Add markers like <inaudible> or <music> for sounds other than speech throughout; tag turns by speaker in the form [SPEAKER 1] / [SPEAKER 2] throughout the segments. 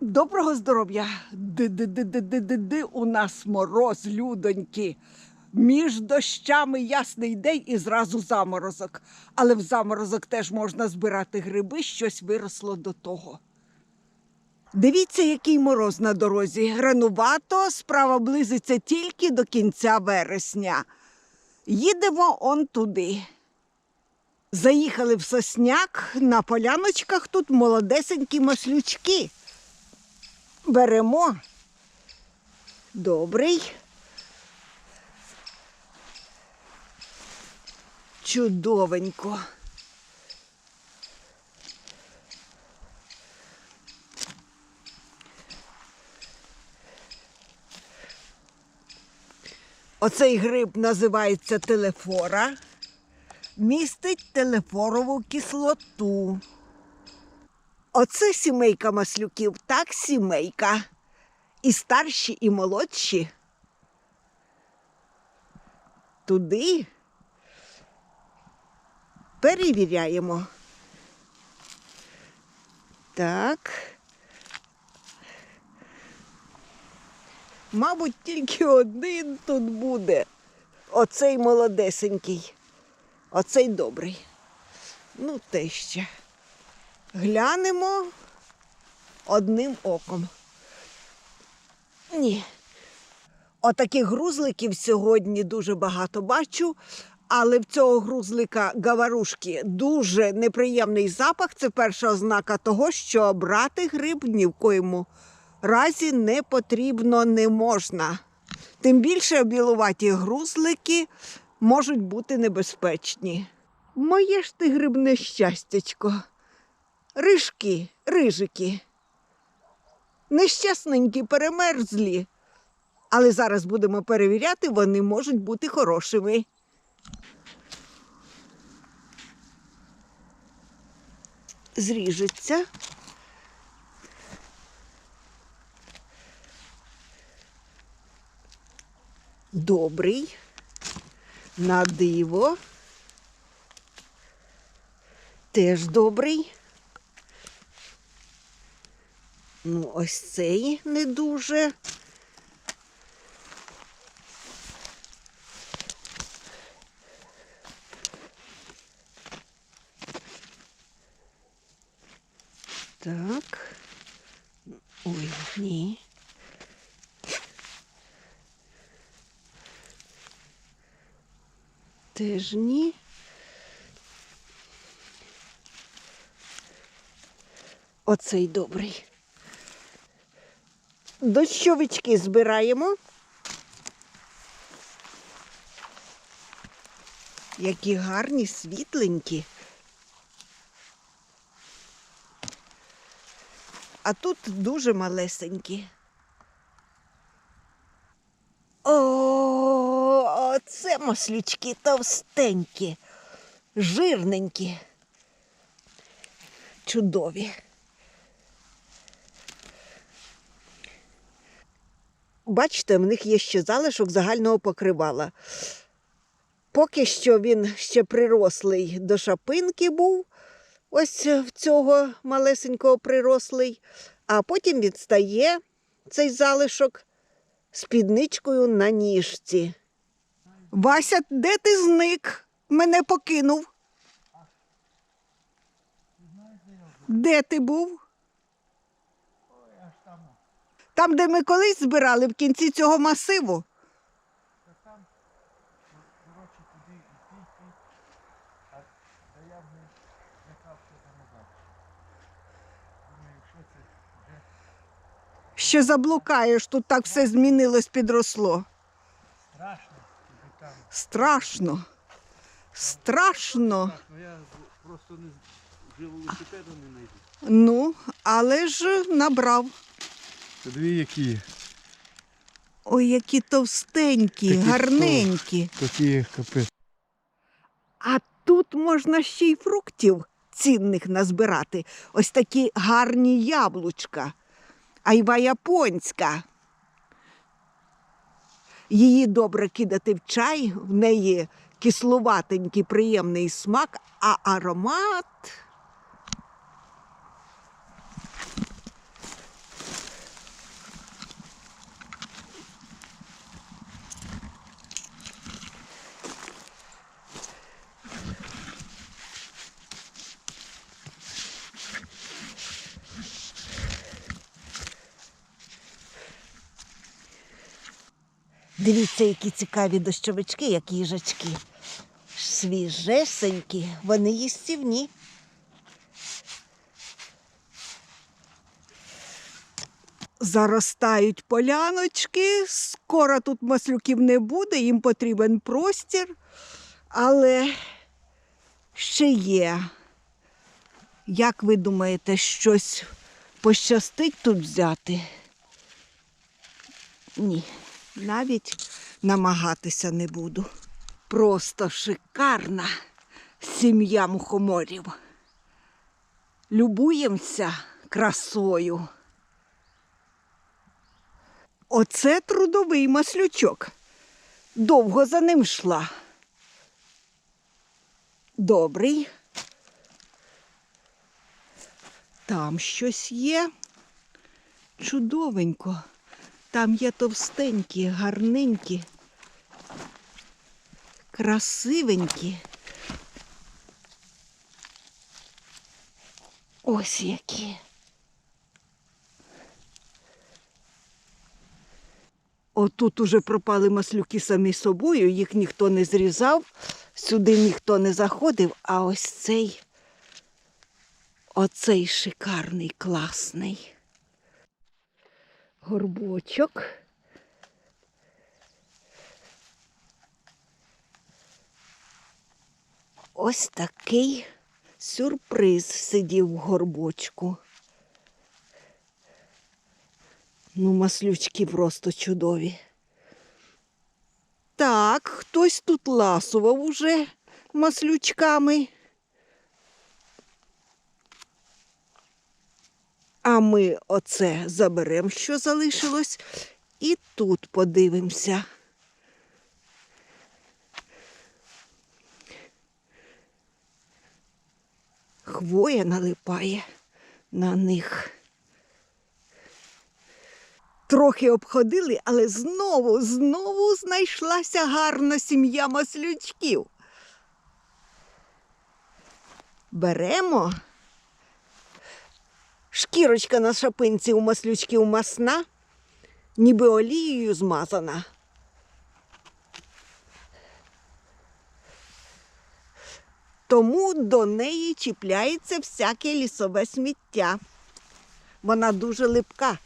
[SPEAKER 1] Доброго здоров'я! Ди-ди-ди-ди-ди-ди, у нас мороз, людоньки. Між дощами ясний день і зразу заморозок. Але в заморозок теж можна збирати гриби, щось виросло до того. Дивіться, який мороз на дорозі. Ранувато, справа близиться тільки до кінця вересня. Їдемо он туди. Заїхали в сосняк, на поляночках тут молодесенькі маслючки. Беремо. Добрий. Чудовенько. Оцей гриб називається телефора. Містить телефорову кислоту. Оце сімейка маслюків, так сімейка. І старші, і молодші. Туди перевіряємо. Так. Мабуть, тільки один тут буде. Оцей молодесенький, оцей добрий. Ну, те ще. Глянемо одним оком. Ні. Отаких грузликів сьогодні дуже багато бачу, але в цього грузлика гаварушки дуже неприємний запах. Це перша ознака того, що брати гриб ні в коєму разі не потрібно, не можна. Тим більше білуваті грузлики можуть бути небезпечні. Моє ж ти грибне щастячко. Рижки, рижики. Нещасненькі, перемерзлі. Але зараз будемо перевіряти, вони можуть бути хорошими. Зріжеться. Добрий. На диво. Теж добрий. Ну, ось цей не дуже. Так. Ой, ні. Теж ні. Оцей добрий. Дощовички збираємо. Які гарні, світленькі. А тут дуже малесенькі. О, це маслючки товстенькі, жирненькі, чудові. Бачите, в них є ще залишок загального покривала. Поки що він ще прирослий до шапинки був, ось в цього малесенького прирослий, а потім відстає цей залишок спідничкою на ніжці. Вася, де ти зник? Мене покинув. Де ти був? Там, де ми колись збирали в кінці цього масиву.
[SPEAKER 2] що
[SPEAKER 1] Ще заблукаєш, тут так все змінилось, підросло.
[SPEAKER 2] страшно.
[SPEAKER 1] Страшно. Страшно.
[SPEAKER 2] Я просто не велосипеду не знайду.
[SPEAKER 1] Ну, але ж набрав.
[SPEAKER 2] Та дві які,
[SPEAKER 1] Ой, які товстенькі,
[SPEAKER 2] Такі
[SPEAKER 1] гарненькі.
[SPEAKER 2] такі капець.
[SPEAKER 1] А тут можна ще й фруктів цінних назбирати. Ось такі гарні яблучка. Айва японська. Її добре кидати в чай, в неї кисловатенький, приємний смак, а аромат.
[SPEAKER 3] Дивіться, які цікаві дощовички, як їжачки. Свіжесенькі, вони їстівні.
[SPEAKER 1] Заростають поляночки, скоро тут маслюків не буде, їм потрібен простір, але ще є. Як ви думаєте, щось пощастить тут взяти? Ні, навіть намагатися не буду. Просто шикарна сім'я мухоморів. Любуємося красою. Оце трудовий маслючок. Довго за ним йшла. Добрий. Там щось є. Чудовенько. Там є товстенькі, гарненькі, красивенькі. Ось які. Отут уже пропали маслюки самі собою, їх ніхто не зрізав, сюди ніхто не заходив, а ось цей, оцей шикарний, класний. Горбочок. Ось такий сюрприз сидів в горбочку. Ну, маслючки просто чудові. Так, хтось тут ласував уже маслючками. А ми оце заберемо, що залишилось, і тут подивимося. Хвоя налипає на них. Трохи обходили, але знову, знову знайшлася гарна сім'я маслючків. Беремо. Шкірочка на шапинці у маслючків масна, ніби олією змазана. Тому до неї чіпляється всяке лісове сміття. Вона дуже липка.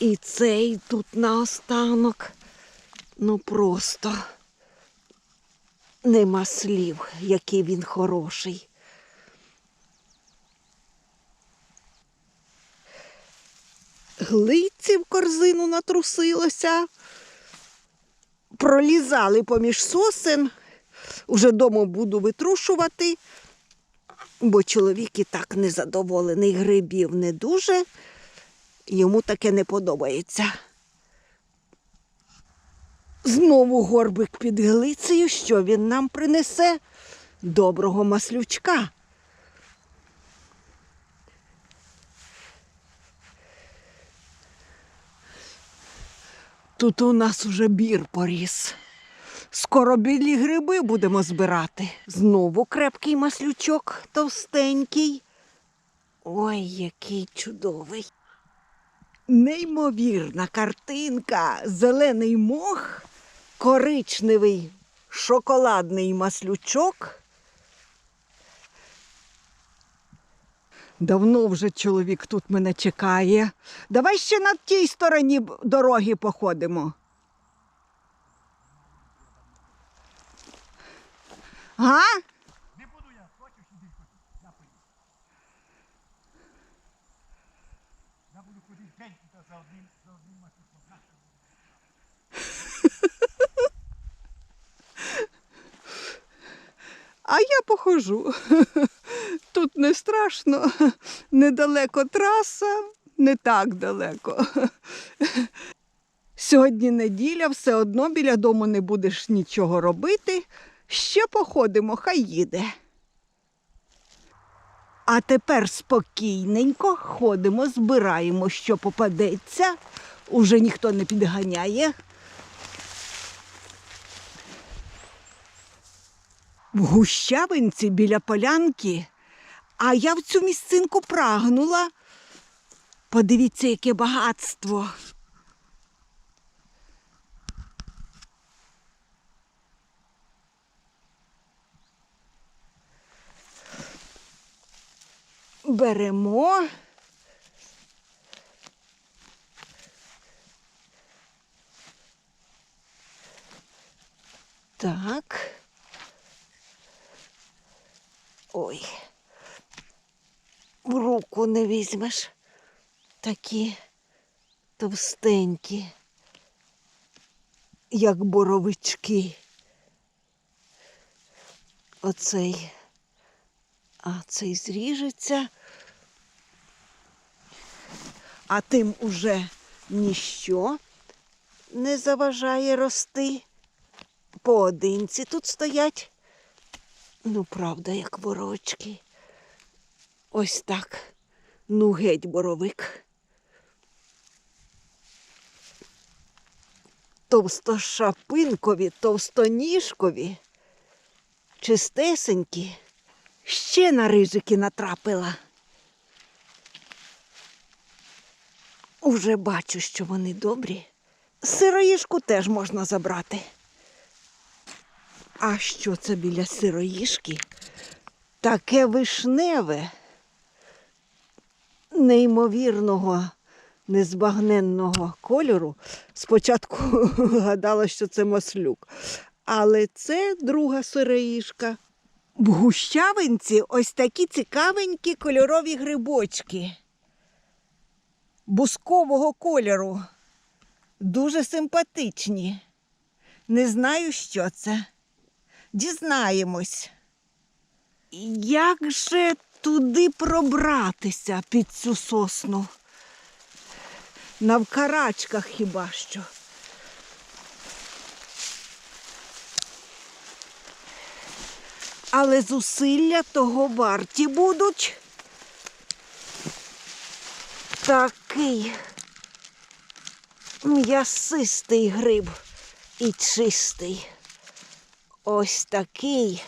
[SPEAKER 1] І цей тут наостанок. Ну просто нема слів, який він хороший. Глиці в корзину натрусилося, пролізали поміж сосен. Уже дома буду витрушувати, бо чоловік і так незадоволений, грибів не дуже. Йому таке не подобається. Знову горбик під глицею, що він нам принесе? Доброго маслючка. Тут у нас уже бір поріс. Скоро білі гриби будемо збирати. Знову крепкий маслючок, товстенький. Ой, який чудовий. Неймовірна картинка. Зелений мох, коричневий шоколадний маслючок. Давно вже чоловік тут мене чекає. Давай ще на тій стороні дороги походимо. А?
[SPEAKER 2] Не буду я, хочеш іди хоч. Я. Я буду ходити день за одним, за одним маслюком. На.
[SPEAKER 1] А я похожу. <laughs> Тут не страшно, <laughs> недалеко траса, не так далеко. <laughs> Сьогодні неділя, все одно біля дому не будеш нічого робити. Ще походимо, хай їде. А тепер спокійненько ходимо, збираємо, що попадеться. Уже ніхто не підганяє. В гущавинці біля полянки А я в цю місцинку прагнула. Подивіться, яке багатство. Беремо. Так. Ой. В руку не візьмеш. Такі товстенькі, як боровички. Оцей, а цей зріжеться, а тим уже ніщо не заважає рости. Поодинці тут стоять. Ну, правда, як боровички. Ось так. Ну, геть боровик. Товстошапинкові, товстоніжкові, чистесенькі. Ще на рижики натрапила. Уже бачу, що вони добрі. Сироїжку теж можна забрати. А що це біля сироїжки? Таке вишневе, неймовірного, незбагненного кольору. Спочатку <laughs> гадала, що це маслюк, але це друга сироїжка. В гущавинці ось такі цікавенькі кольорові грибочки. Бускового кольору. Дуже симпатичні. Не знаю, що це. Дізнаємось. Як же туди пробратися під цю сосну? Навкарачках хіба що. Але зусилля того варті будуть. Такий м'ясистий гриб і чистий. Ось такий.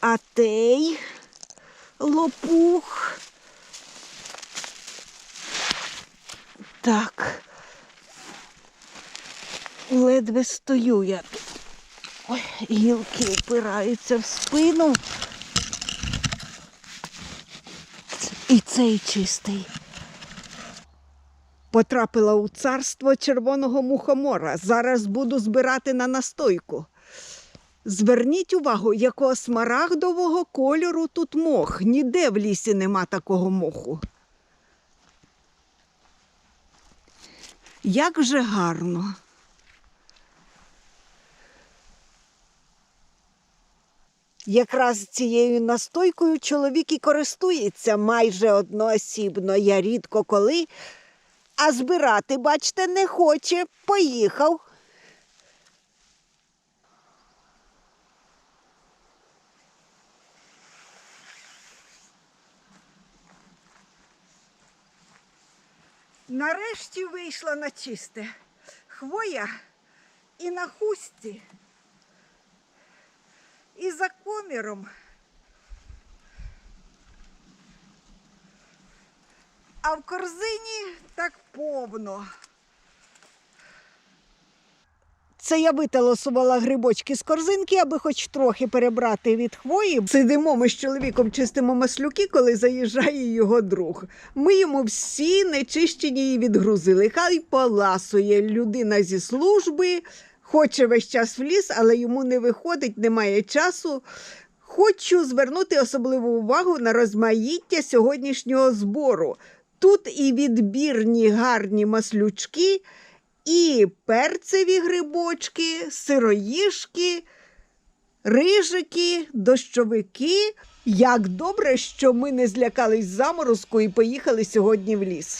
[SPEAKER 1] А той лопух. Так. Ледве стою я. Ой, гілки впираються в спину. І цей чистий. Потрапила у царство червоного мухомора. Зараз буду збирати на настойку. Зверніть увагу, якого смарагдового кольору тут мох. Ніде в лісі нема такого моху. Як же гарно. Якраз цією настойкою чоловік і користується майже одноосібно. Я рідко коли, а збирати, бачите, не хоче. Поїхав. Нарешті вийшла на чисте. Хвоя і на хусті, і за коміром. А в корзині так повно. Це я виталосувала грибочки з корзинки, аби хоч трохи перебрати від хвої. Сидимо ми з чоловіком чистимо маслюки, коли заїжджає його друг. Ми йому всі нечищені і відгрузили. Хай поласує людина зі служби, хоче весь час в ліс, але йому не виходить, немає часу. Хочу звернути особливу увагу на розмаїття сьогоднішнього збору. Тут і відбірні гарні маслючки, і перцеві грибочки, сироїшки, рижики, дощовики. Як добре, що ми не злякались заморозку і поїхали сьогодні в ліс.